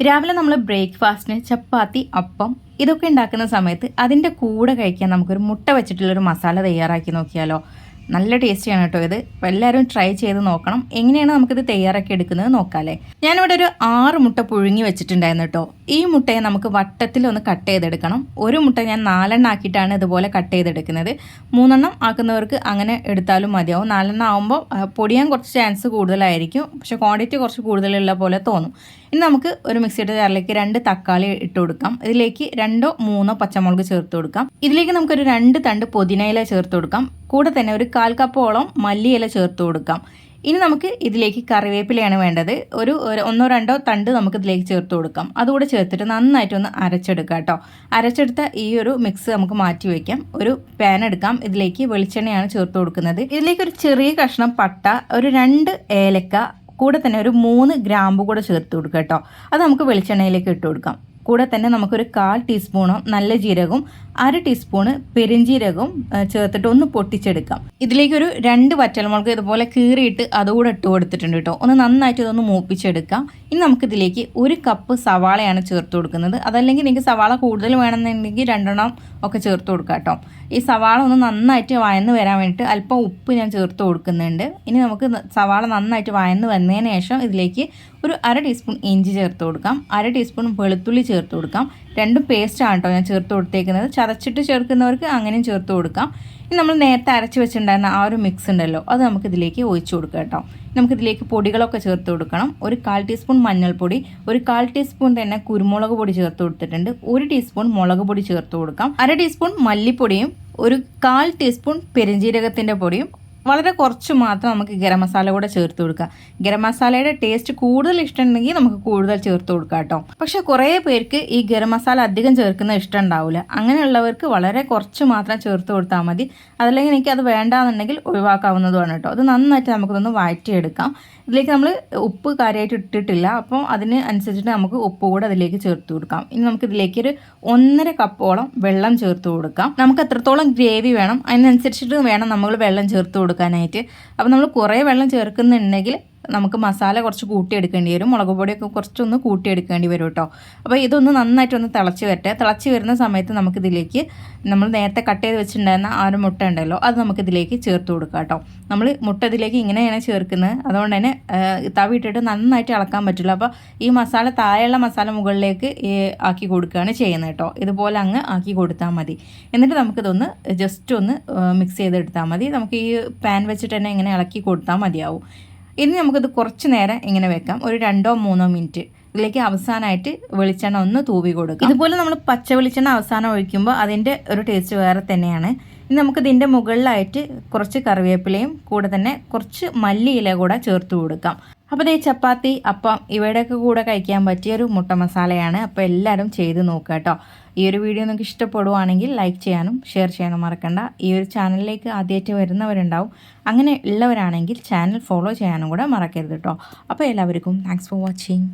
രാവിലെ നമ്മൾ ബ്രേക്ക്ഫാസ്റ്റിന് ചപ്പാത്തി അപ്പം ഇതൊക്കെ ഉണ്ടാക്കുന്ന സമയത്ത് അതിന്റെ കൂടെ കഴിക്കാൻ നമുക്കൊരു മുട്ട വെച്ചിട്ടുള്ളൊരു മസാല തയ്യാറാക്കി നോക്കിയാലോ? നല്ല ടേസ്റ്റിയാണ് കേട്ടോ ഇത്. അപ്പോൾ എല്ലാവരും ട്രൈ ചെയ്ത് നോക്കണം. എങ്ങനെയാണ് നമുക്കിത് തയ്യാറാക്കി എടുക്കുന്നത് നോക്കാമല്ലേ ഞാനിവിടെ ഒരു ആറ് മുട്ട പുഴുങ്ങി വെച്ചിട്ടുണ്ടായിരുന്നു കേട്ടോ. ഈ മുട്ടയെ നമുക്ക് വട്ടത്തിൽ ഒന്ന് കട്ട് ചെയ്തെടുക്കണം. ഒരു മുട്ട ഞാൻ നാലെണ്ണം ആക്കിയിട്ടാണ് ഇതുപോലെ കട്ട് ചെയ്തെടുക്കുന്നത്. മൂന്നെണ്ണം ആക്കുന്നവർക്ക് അങ്ങനെ എടുത്താലും മതിയാവും. നാലെണ്ണം ആകുമ്പോൾ പൊടിയാൻ കുറച്ച് ചാൻസ് കൂടുതലായിരിക്കും. പക്ഷേ ക്വാണ്ടിറ്റി കുറച്ച് കൂടുതലുള്ള പോലെ തോന്നും. ഇനി നമുക്ക് ഒരു മിക്സിയുടെ ജാറിലേക്ക് രണ്ട് തക്കാളി ഇട്ട് കൊടുക്കാം. ഇതിലേക്ക് രണ്ടോ മൂന്നോ പച്ചമുളക് ചേർത്ത് കൊടുക്കാം. ഇതിലേക്ക് നമുക്കൊരു രണ്ട് തണ്ട് പുതിനയില ചേർത്ത് കൊടുക്കാം. കൂടെ തന്നെ ഒരു കാൽ കപ്പോളം മല്ലിയില ചേർത്ത് കൊടുക്കാം. ഇനി നമുക്ക് ഇതിലേക്ക് കറിവേപ്പിലയാണ് വേണ്ടത്. ഒരു ഒന്നോ രണ്ടോ തണ്ട് നമുക്ക് ഇതിലേക്ക് ചേർത്ത് കൊടുക്കാം. അതുകൂടെ ചേർത്തിട്ട് നന്നായിട്ടൊന്ന് അരച്ചെടുക്കാം കേട്ടോ. അരച്ചെടുത്ത ഈ ഒരു മിക്സ് നമുക്ക് മാറ്റി വയ്ക്കാം ഒരു പാൻ എടുക്കാം. ഇതിലേക്ക് വെളിച്ചെണ്ണയാണ് ചേർത്ത് കൊടുക്കുന്നത്. ഇതിലേക്ക് ഒരു ചെറിയ കഷ്ണം പട്ട ഒരു രണ്ട് ഏലക്ക കൂടെ തന്നെ ഒരു മൂന്ന് ഗ്രാമ്പു കൂടെ ചേർത്ത് കൊടുക്കുക കേട്ടോ. അത് നമുക്ക് വെളിച്ചെണ്ണയിലേക്ക് ഇട്ട് കൊടുക്കാം. കൂടെ തന്നെ നമുക്കൊരു കാൽ ടീസ്പൂണോ നല്ല ജീരകവും അര ടീസ്പൂണ് പെരിഞ്ജീരകവും ചേർത്തിട്ട് ഒന്ന് പൊട്ടിച്ചെടുക്കാം. ഇതിലേക്കൊരു രണ്ട് വറ്റൽമുളക് ഇതുപോലെ കീറിയിട്ട് അതുകൂടെ ഇട്ട് കൊടുത്തിട്ടുണ്ട് കേട്ടോ. ഒന്ന് നന്നായിട്ട് ഇതൊന്ന് മൂപ്പിച്ചെടുക്കാം. ഇനി നമുക്കിതിലേക്ക് ഒരു കപ്പ് സവാളയാണ് ചേർത്ത് കൊടുക്കുന്നത്. അതല്ലെങ്കിൽ നിങ്ങൾക്ക് സവാള കൂടുതൽ വേണമെന്നുണ്ടെങ്കിൽ രണ്ടെണ്ണം ഒക്കെ ചേർത്ത് കൊടുക്കാം കേട്ടോ. ഈ സവാള ഒന്ന് നന്നായിട്ട് വയന്ന് വരാൻ വേണ്ടിയിട്ട് അല്പം ഉപ്പ് ഞാൻ ചേർത്ത് കൊടുക്കുന്നുണ്ട്. ഇനി നമുക്ക് സവാള നന്നായിട്ട് വയന്ന് വന്നതിന് ശേഷം ഇതിലേക്ക് ഒരു അര ടീസ്പൂൺ ഇഞ്ചി ചേർത്ത് കൊടുക്കാം. അര ടീസ്പൂൺ വെളുത്തുള്ളി ചേർത്ത് കൊടുക്കാം. രണ്ടും ആണ് കേട്ടോ ഞാൻ ചേർത്ത് കൊടുത്തേക്കുന്നത്. ചതച്ചിട്ട് ചേർക്കുന്നവർക്ക് അങ്ങനെയും ചേർത്ത് കൊടുക്കാം. ഇനി നമ്മൾ നേരത്തെ അരച്ച് വെച്ചിട്ടുണ്ടായിരുന്ന ആ ഒരു മിക്സ് ഉണ്ടല്ലോ അത് നമുക്ക് ഇതിലേക്ക് ഒഴിച്ചു കൊടുക്കാം കേട്ടോ നമുക്കിതിലേക്ക് പൊടികളൊക്കെ ചേർത്ത് കൊടുക്കണം. ഒരു കാൽ ടീസ്പൂൺ മഞ്ഞൾപ്പൊടി ഒരു കാൽ ടീസ്പൂൺ തന്നെ കുരുമുളക് പൊടി ചേർത്ത് കൊടുത്തിട്ടുണ്ട്. ഒരു ടീസ്പൂൺ മുളക് പൊടി ചേർത്ത് കൊടുക്കാം. അര ടീസ്പൂൺ മല്ലിപ്പൊടിയും ഒരു കാൽ ടീസ്പൂൺ പെരുംജീരകത്തിന്റെ പൊടിയും വളരെ കുറച്ച് മാത്രം നമുക്ക് ഗരം മസാല കൂടെ ചേർത്ത് കൊടുക്കാം. ഗരം മസാലയുടെ ടേസ്റ്റ് കൂടുതൽ ഇഷ്ടമുണ്ടെങ്കിൽ നമുക്ക് കൂടുതൽ ചേർത്ത് കൊടുക്കാം കേട്ടോ. പക്ഷെ കുറേ പേർക്ക് ഈ ഗരം മസാല അധികം ചേർക്കുന്ന ഇഷ്ടം ഉണ്ടാവില്ല അങ്ങനെയുള്ളവർക്ക് വളരെ കുറച്ച് മാത്രം ചേർത്ത് കൊടുത്താൽ മതി. അതല്ലെങ്കിൽ എനിക്ക് അത് വേണ്ടാന്നുണ്ടെങ്കിൽ ഒഴിവാക്കാവുന്നതുമാണ് കേട്ടോ. അത് നന്നായിട്ട് നമുക്കൊന്ന് വഴറ്റിയെടുക്കാം. ഇതിലേക്ക് നമ്മൾ ഉപ്പ് കാര്യമായിട്ട് ഇട്ടിട്ടില്ല. അപ്പോൾ അതിന് അനുസരിച്ചിട്ട് നമുക്ക് ഉപ്പ് കൂടെ അതിലേക്ക് ചേർത്ത് കൊടുക്കാം. ഇനി നമുക്ക് ഇതിലേക്ക് ഒരു ഒന്നര കപ്പോളം വെള്ളം ചേർത്ത് കൊടുക്കാം. നമുക്ക് എത്രത്തോളം ഗ്രേവി വേണം അതിനനുസരിച്ചിട്ട് വേണം നമ്മൾ വെള്ളം ചേർത്ത് കൊടുക്കാനായിട്ട്. അപ്പോൾ നമ്മൾ കുറേ വെള്ളം ചേർക്കുന്നുണ്ടെങ്കിൽ നമുക്ക് മസാല കുറച്ച് കൂട്ടിയെടുക്കേണ്ടി വരും. മുളക് പൊടിയൊക്കെ കുറച്ചൊന്ന് കൂട്ടിയെടുക്കേണ്ടി വരും കേട്ടോ അപ്പോൾ ഇതൊന്ന് നന്നായിട്ടൊന്ന് തിളച്ച് വരട്ടെ. തിളച്ച് വരുന്ന സമയത്ത് നമുക്കിതിലേക്ക് നമ്മൾ നേരത്തെ കട്ട് ചെയ്ത് വെച്ചിട്ടുണ്ടായിരുന്ന ആ ഒരു മുട്ട ഉണ്ടല്ലോ അത് നമുക്കിതിലേക്ക് ചേർത്ത് കൊടുക്കാം കേട്ടോ നമ്മൾ മുട്ട ഇതിലേക്ക് ഇങ്ങനെയാണ് ചേർക്കുന്നത്. അതുകൊണ്ട് തന്നെ തവിട്ടിട്ട് നന്നായിട്ട് ഇളക്കാൻ പറ്റില്ല. അപ്പോൾ ഈ മസാല താഴെയുള്ള മസാല മുകളിലേക്ക് ആക്കി കൊടുക്കുകയാണ് ചെയ്യുന്നത് കേട്ടോ ഇതുപോലെ അങ്ങ് ആക്കി കൊടുത്താൽ മതി. എന്നിട്ട് നമുക്കിതൊന്ന് ജസ്റ്റ് ഒന്ന് മിക്സ് ചെയ്തെടുത്താൽ മതി. നമുക്ക് ഈ പാൻ വെച്ചിട്ട് തന്നെ ഇങ്ങനെ ഇളക്കി കൊടുത്താൽ മതിയാവും. ഇനി നമുക്കിത് കുറച്ച് നേരം ഇങ്ങനെ വെക്കാം. ഒരു രണ്ടോ മൂന്നോ മിനിറ്റ്. ഇതിലേക്ക് അവസാനമായിട്ട് വെളിച്ചെണ്ണ ഒന്ന് തൂവി കൊടുക്കുക ഇതുപോലെ നമ്മൾ പച്ച വെളിച്ചെണ്ണ അവസാനം ഒഴിക്കുമ്പോൾ അതിന്റെ ഒരു ടേസ്റ്റ് വേറെ തന്നെയാണ്. ഇനി നമുക്ക് ഇതിന്റെ മുകളിലായിട്ട് കുറച്ച് കറിവേപ്പിലയും കൂടെ തന്നെ കുറച്ച് മല്ലിയില കൂടെ ചേർത്ത് കൊടുക്കാം. അപ്പോൾ ഈ ചപ്പാത്തി അപ്പം ഇവയുടെയൊക്കെ കൂടെ കഴിക്കാൻ പറ്റിയ ഒരു മുട്ട മസാലയാണ്. അപ്പോൾ എല്ലാവരും ചെയ്ത് നോക്കുക കേട്ടോ. ഈ ഒരു വീഡിയോ നിങ്ങൾക്ക് ഇഷ്ടപ്പെടുവാണെങ്കിൽ ലൈക്ക് ചെയ്യാനും ഷെയർ ചെയ്യാനും മറക്കണ്ട. ഈ ഒരു ചാനലിലേക്ക് ആദ്യമായിട്ട് വരുന്നവരുണ്ടാവും. അങ്ങനെ ഉള്ളവരാണെങ്കിൽ ചാനൽ ഫോളോ ചെയ്യാനും കൂടെ മറക്കരുത് കേട്ടോ. അപ്പോൾ എല്ലാവർക്കും താങ്ക്സ് ഫോർ വാച്ചിങ്